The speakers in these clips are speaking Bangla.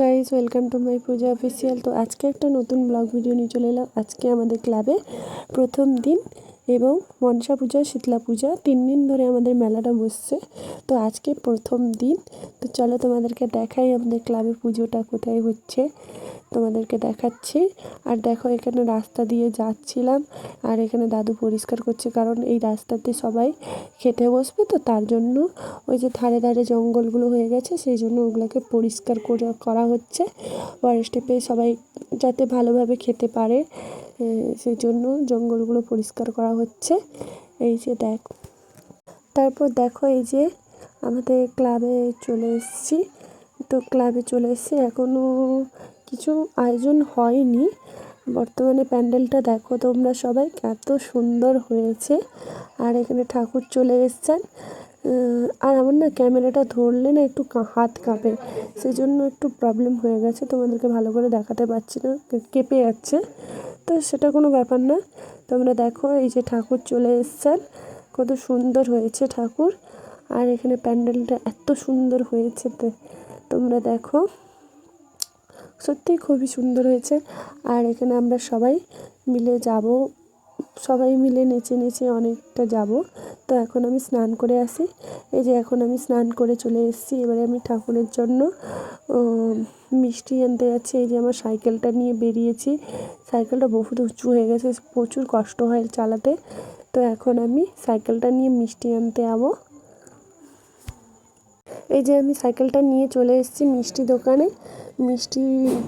Guys welcome to my Puja official তো আজকে একটা নতুন ব্লগ ভিডিও নিয়ে চলে এলাম। আজকে আমাদের ক্লাবে প্রথম দিন এবং মনসা পূজা, শীতলা পূজা, তিন দিন ধরে আমাদের মেলাটা বসছে। তো আজকে প্রথম দিন। তো চলো তোমাদেরকে দেখাই আমাদের ক্লাবে পুজোটা কোথায় হচ্ছে। তোমাদেরকে দেখাচ্ছি। আর দেখো, এখানে রাস্তা দিয়ে যাচ্ছিলাম। আর এখানে দাদু পরিষ্কার করছে, কারণ এই রাস্তাতে সবাই খেতে বসবে। তো তার জন্য ওই যে ধারে ধারে জঙ্গলগুলো হয়ে গেছে, সেই জন্য ওগুলোকে পরিষ্কার করে করা হচ্ছে। পরের স্টেপে সবাই যাতে ভালোভাবে খেতে পারে সেই জন্য জঙ্গলগুলো পরিষ্কার করা হচ্ছে। এই যে দেখ, তারপর দেখো এই যে আমাদের ক্লাবে চলে এসেছি। তো ক্লাবে চলে এসেছি এখনও কিছু আয়োজন হয়নি। বর্তমানে প্যান্ডেলটা দেখো তোমরা সবাই এত সুন্দর হয়েছে। আর এখানে ঠাকুর চলে এসছেন। আর আমার না ক্যামেরাটা ধরলে না একটু হাত কাঁপে। সেই জন্য একটু প্রবলেম হয়ে গেছে। তোমাদেরকে ভালো করে দেখাতে পারছি না। কেঁপে যাচ্ছে। তো সেটা কোনো ব্যাপার না। তোমরা দেখো এই যে ঠাকুর চলে এসছেন। কত সুন্দর হয়েছে ঠাকুর। আর এখানে প্যান্ডেলটা এত সুন্দর হয়েছে তোমরা দেখো। সত্যিই খুবই সুন্দর হয়েছে। আর এখানে আমরা সবাই মিলে যাব। সবাই মিলে নেচে নেচে অনেকটা যাব। তো এখন আমি স্নান করে আসি। এই যে এখন আমি স্নান করে চলে এসেছি। এবারে আমি ঠাকুরের জন্য মিষ্টি আনতে যাচ্ছি। এই যে আমার সাইকেলটা নিয়ে বেরিয়েছি। সাইকেলটা বহুত উঁচু হয়ে গেছে। প্রচুর কষ্ট হয় চালাতে। তো এখন আমি সাইকেলটা নিয়ে মিষ্টি আনতে যাব। এই যে আমি সাইকেলটা নিয়ে চলে এসেছি মিষ্টি দোকানে। মিষ্টি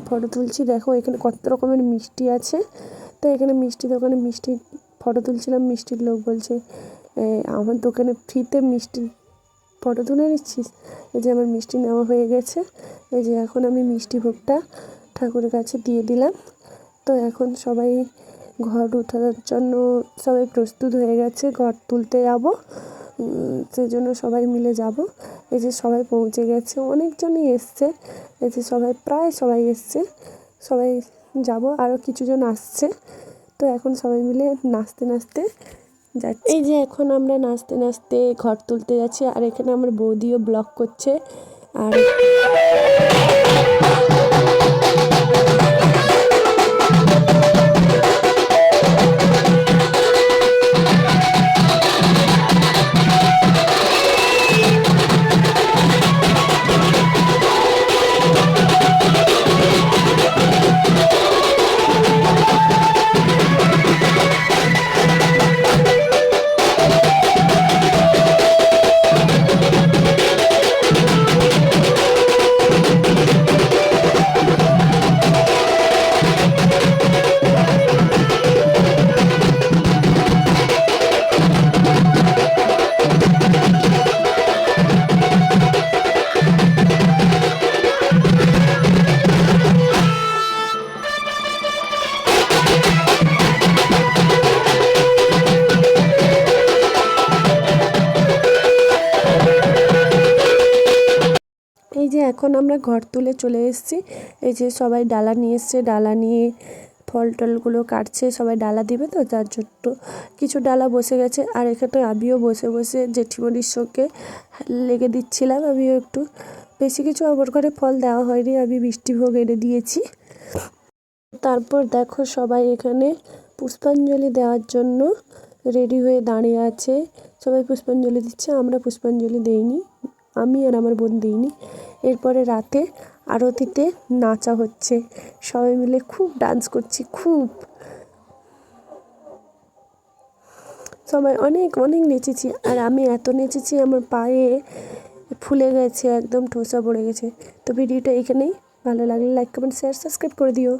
ফটো তুলছি। দেখো, এখানে কত রকমের মিষ্টি আছে। তো এখানে মিষ্টি দোকানে মিষ্টি ফটো তুলছিলাম, মিষ্টির লোক বলছে আমার দোকানে ফ্রিতে মিষ্টি ফটো তুলে নিচ্ছিস? এই যে আমার মিষ্টি নেওয়া হয়ে গেছে। এই যে এখন আমি মিষ্টি ভোগটা ঠাকুরের কাছে দিয়ে দিলাম। তো এখন সবাই ঘর উঠানোর জন্য সবাই প্রস্তুত হয়ে গেছে, ঘর তুলতে যাব। সেই জন্য সবাই মিলে যাব। এই যে সবাই পৌঁছে গেছে, অনেকজনই এসছে। এই যে সবাই, প্রায় সবাই এসছে। সবাই যাব আরও কিছুজন আসছে। তো এখন সবাই মিলে নাচতে নাচতে যাচ্ছি। এই যে এখন আমরা নাচতে নাচতে ঘর তুলতে যাচ্ছি, আর এখানে আমার বৌদিও ব্লগ করছে। আর যে এখন আমরা ঘর তুলে চলে এসেছি। এই যে সবাই ডালা নিয়ে এসছে, ডালা নিয়ে ফল টলগুলো কাটছে, সবাই ডালা দিবে তো, তার জন্য কিছু ডালা বসে গেছে। আর এখানে আমিও বসে বসে জেঠিমণির সঙ্গে লেগে দিচ্ছিলাম, আমিও একটু বেশি কিছু আমার ঘরে ফল দেওয়া হয়নি, আমি মিষ্টি ভোগ এনে দিয়েছি। তারপর দেখো সবাই এখানে পুষ্পাঞ্জলি দেওয়ার জন্য রেডি হয়ে দাঁড়িয়ে আছে। সবাই পুষ্পাঞ্জলি দিচ্ছে, আমরা পুষ্পাঞ্জলি দেইনি। আমি আর আমার বোন দিইনি। এরপরে রাতে আরতিতে নাচা হচ্ছে। সবাই মিলে খুব ডান্স করছি, খুব। সবাই অনেক অনেক নেচেছি। আর আমি এত নেচেছি, আমার পায়ে ফুলে গেছে, একদম ঠোসা পড়ে গেছে। তো ভিডিওটা এখানেই। ভালো লাগলে লাইক কমেন্ট শেয়ার সাবস্ক্রাইব করে দিও।